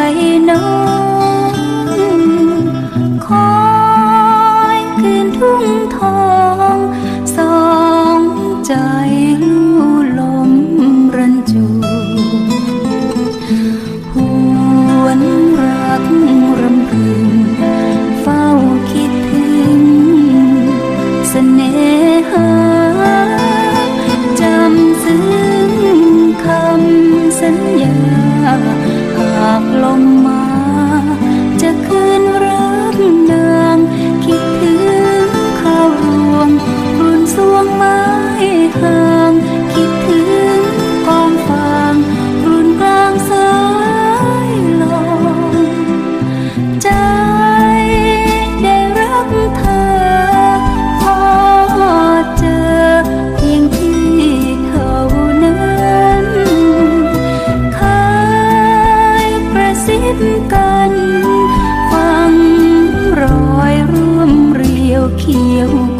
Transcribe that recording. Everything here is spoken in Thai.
I know กันฟังรอยร่วมเรียวเคียว